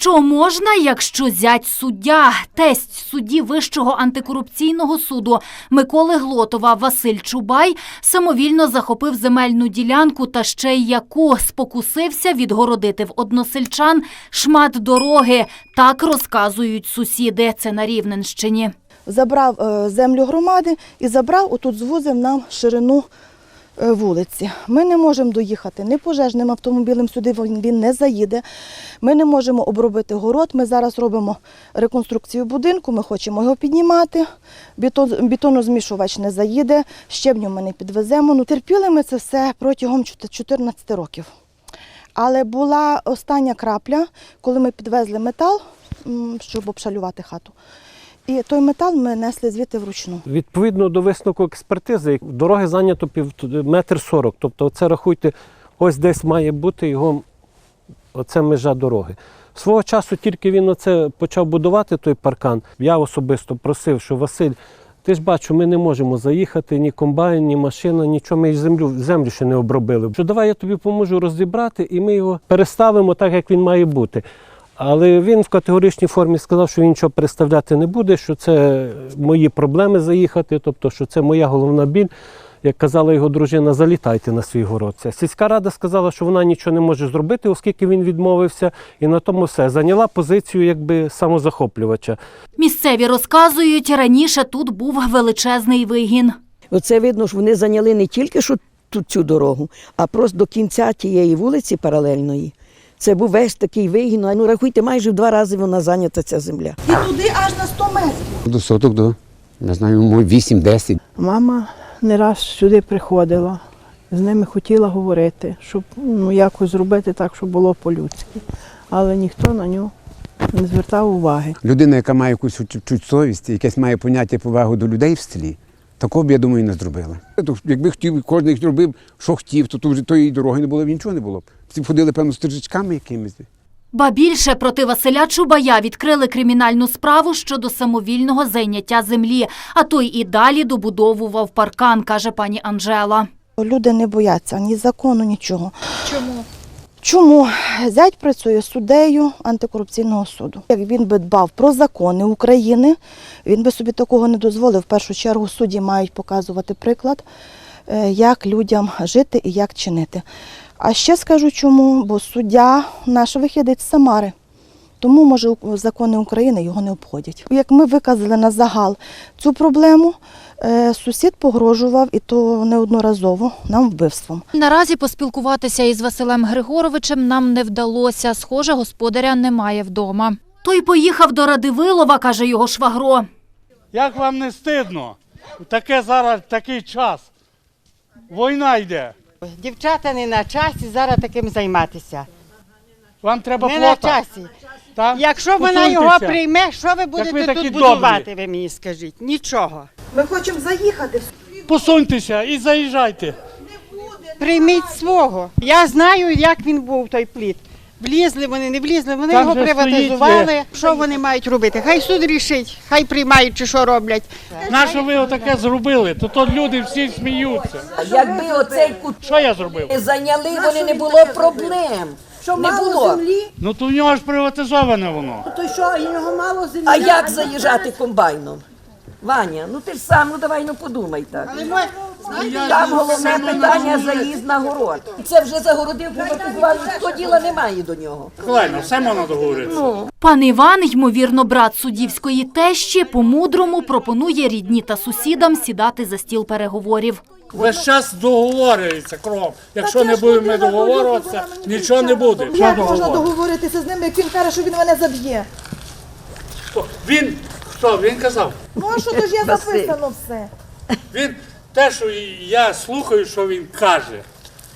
Що можна, якщо зять суддя? Тесть судді Вищого антикорупційного суду Миколи Глотова Василь Чубай самовільно захопив земельну ділянку та ще й яку спокусився відгородити в односельчан шмат дороги. Так розказують сусіди. Це на Рівненщині. забрав е, землю громади і забрав, отут звузив нам ширину вулиці. Ми не можемо доїхати ні пожежним автомобілем, сюди він, не заїде. Ми не можемо обробити город. Ми зараз робимо реконструкцію будинку, ми хочемо його піднімати. Бетон, бетонозмішувач не заїде, щебню ми не підвеземо. Ну, терпіли ми це все протягом 14 років. Але була остання крапля, коли ми підвезли метал, щоб обшалювати хату. І той метал ми несли звідти вручну. Відповідно до висновку експертизи, дороги зайнято пів метр сорок. Тобто, це рахуйте, ось десь має бути його оце межа дороги. Свого часу тільки він оце почав будувати той паркан. Я особисто просив, що Василь, ти ж бачу, ми не можемо заїхати, ні комбайн, ні машина, нічого. Ми землю, землю ще не обробили. Що давай я тобі поможу розібрати, і ми його переставимо так, як він має бути. Але він в категоричній формі сказав, що він нічого переставляти не буде, що це мої проблеми заїхати, тобто, що це моя головна біль. Як казала його дружина, залітайте на свій город. Це Сільська рада сказала, що вона нічого не може зробити, оскільки він відмовився, і на тому все. Зайняла позицію якби самозахоплювача. Місцеві розказують, раніше тут був величезний вигін. Оце видно, що вони зайняли не тільки що тут цю дорогу, а просто до кінця тієї вулиці паралельної. Це був весь такий вигін. Ну рахуйте, майже в два рази вона зайнята ця земля. І туди аж на 100 метрів. До соток до, не знаю, може, 8-10. Мама не раз сюди приходила, з ними хотіла говорити, щоб ну, якось зробити так, щоб було по-людськи. Але ніхто на нього не звертав уваги. Людина, яка має якусь чуть- чуть совість, якесь має поняття повагу до людей в селі, такого б, я думаю, не зробила. То Якби хотів, кожен зробив, що хотів, то, то вже тої дороги не було б, нічого не було б. Всі ходили, певно, стежечками якимись. Ба більше проти Василя Чубая відкрили кримінальну справу щодо самовільного зайняття землі, а той і далі добудовував паркан, каже пані Анжела. Люди не бояться ні закону, нічого. Чому? Чому зять працює суддею антикорупційного суду? Як він би дбав про закони України, він би собі такого не дозволив. В першу чергу судді мають показувати приклад, е, як людям жити і як чинити. А ще скажу чому, бо суддя наш вихідець з Самари. Тому, може, закони України його не обходять. Як ми виказали на загал цю проблему, е, сусід погрожував і то неодноразово нам вбивством. Наразі поспілкуватися із Василем Григоровичем нам не вдалося. Схоже, господаря немає вдома. Той поїхав до Радивилова, каже його швагро. Як вам не стидно? Таке зараз такий час. Війна йде. Дівчата не на часі зараз таким займатися. Вам треба Не на часі. Та? Якщо вона його Посуньтеся. прийме, що ви будете ви такі тут добрі. будувати, ви мені скажіть? Нічого. Ми хочемо заїхати. Посуньтеся і заїжджайте. Прийміть свого. Я знаю, як він був той плід. Влізли вони, не влізли, вони Там його же приватизували. стоїть, Що вони мають робити? Хай суд рішить, хай приймають чи що роблять. Нащо ви отаке зробили? То то люди всі сміються. Якби оцей кут Що я зробив? зайняли, вони не було проблем. Не було. Ну то в нього ж приватизоване воно. А як заїжджати комбайном? Ваня, ну ти ж сам, ну давай ну подумай так. Там головне питання заїзд на город. Це вже загородив, приватизував, ніхто діла немає до нього. Клайно, все можна договоритися. Пан Іван, ймовірно, брат суддівської тещі, по-мудрому пропонує рідні та сусідам сідати за стіл переговорів. Весь час договорюється кров. Якщо не будемо договорюватися, нічого не буде. Як можна договоритися з ним, як він каже, що він мене заб'є? Він що? Він казав? Ну а що то ж Василь. записано все? Він те, що я слухаю, що він каже,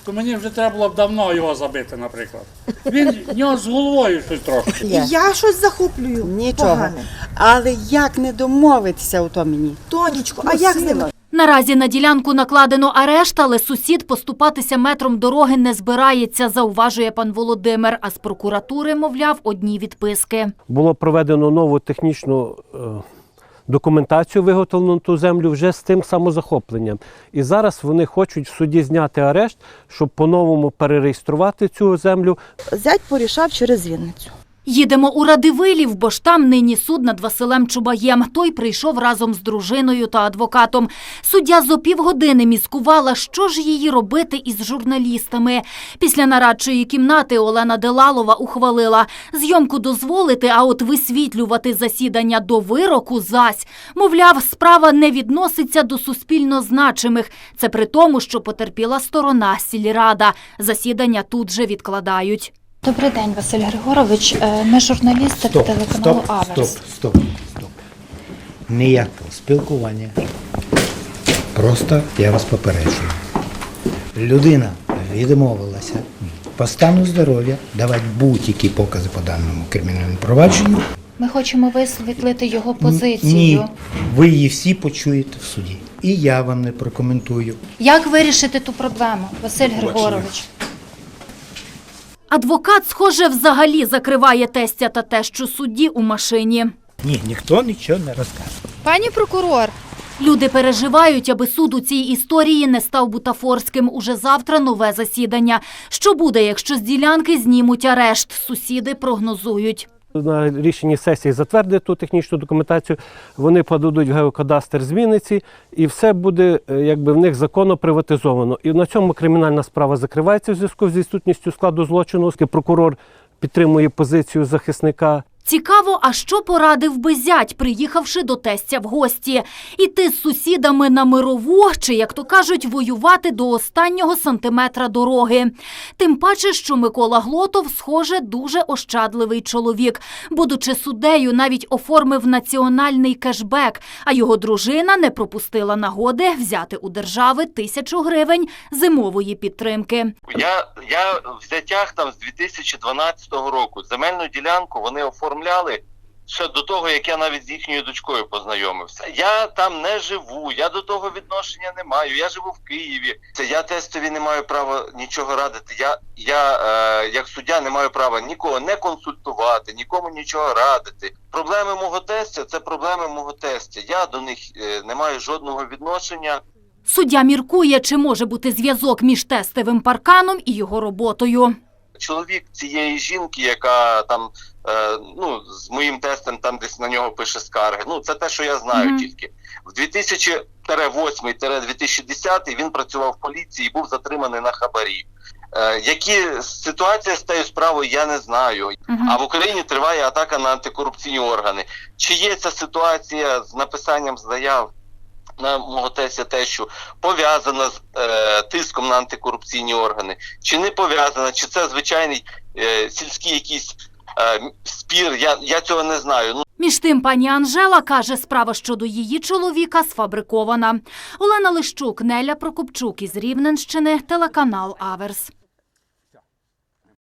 то мені вже треба було б давно його забити, наприклад. Він в нього з головою щось трошки. Я щось захоплюю. Нічого. Погане. Але як не домовитися у то мені? Тонечко, а як з ним? Наразі на ділянку накладено арешт, але сусід поступатися метром дороги не збирається, зауважує пан Володимир. А з прокуратури, мовляв, одні відписки. Було проведено нову технічну е, документацію, виготовлену ту землю вже з тим самозахопленням. І зараз вони хочуть в суді зняти арешт, щоб по-новому перереєструвати цю землю Зять порішав через Вінницю. Їдемо у Радивилів, бо ж там нині суд над Василем Чубаєм. Той прийшов разом з дружиною та адвокатом. Суддя зо півгодини міскувала, що ж її робити із журналістами. Після нарадчої кімнати Олена Делалова ухвалила зйомку дозволити, а от висвітлювати засідання до вироку зась. Мовляв, справа не відноситься до суспільно значимих. Це при тому, що потерпіла сторона сільрада. Засідання тут же відкладають. Добрий день, Василь Григорович. Е, Ми журналісти Стоп, телеканалу стоп, Аверс. стоп, стоп, стоп. Ніякого спілкування. Просто я вас попереджую. Людина відмовилася по стану здоров'я давати будь-які покази по даному кримінальному провадженню. Ми хочемо висвітлити його позицію. Ні, ви її всі почуєте в суді. І я вам не прокоментую. Як вирішити ту проблему, Василь Григорович? Адвокат, схоже, взагалі закриває тестя та тещу судді у машині. Ні, ніхто нічого не розкаже. Пані прокурор, Люди переживають, аби суд у цій історії не став бутафорським. Уже завтра нове засідання. Що буде, якщо з ділянки знімуть арешт? Сусіди прогнозують. На рішенні сесії затвердить ту технічну документацію, вони подадуть в геокадастр зміниці, і все буде е, якби в них законно приватизовано. І на цьому кримінальна справа закривається в зв'язку з відсутністю складу злочину. оскільки Прокурор підтримує позицію захисника. Цікаво, а що порадив би зять, приїхавши до тестя в гості? Іти з сусідами на мирову, чи, як то кажуть, воювати до останнього сантиметра дороги. Тим паче, що Микола Глотов, схоже, дуже ощадливий чоловік. Будучи суддею, навіть оформив національний кешбек, а його дружина не пропустила нагоди взяти у держави тисячу гривень зимової підтримки. Я, я в взяттях там з 2012 року земельну ділянку вони оформляли ще до того, як я навіть з їхньою дочкою познайомився. Я там не живу, я до того відношення не маю. Я живу в Києві. Це я тестові не маю права нічого радити. Я, я е, як суддя не маю права нікого не консультувати, нікому нічого радити. Проблеми мого тестя це проблеми мого тестя. Я до них е, не маю жодного відношення. Суддя міркує, чи може бути зв'язок між тестовим парканом і його роботою. Чоловік цієї жінки, яка там е, ну з моїм тестом там десь на нього пише скарги. Ну це те, що я знаю Мгм. тільки в 2008-2010 він працював в поліції і був затриманий на хабарі. Е, які ситуація з тією справою, я не знаю. Мгм. А в Україні триває атака на антикорупційні органи. Чи є ця ситуація з написанням заяв на мого тестя тещу пов'язана з е, тиском на антикорупційні органи, чи не пов'язана, чи це звичайний е, сільський якийсь е, спір? Я, я цього не знаю. Ну Між тим, пані Анжела каже, справа щодо її чоловіка сфабрикована. Олена Лищук, Неля Прокопчук із Рівненщини, телеканал Аверс.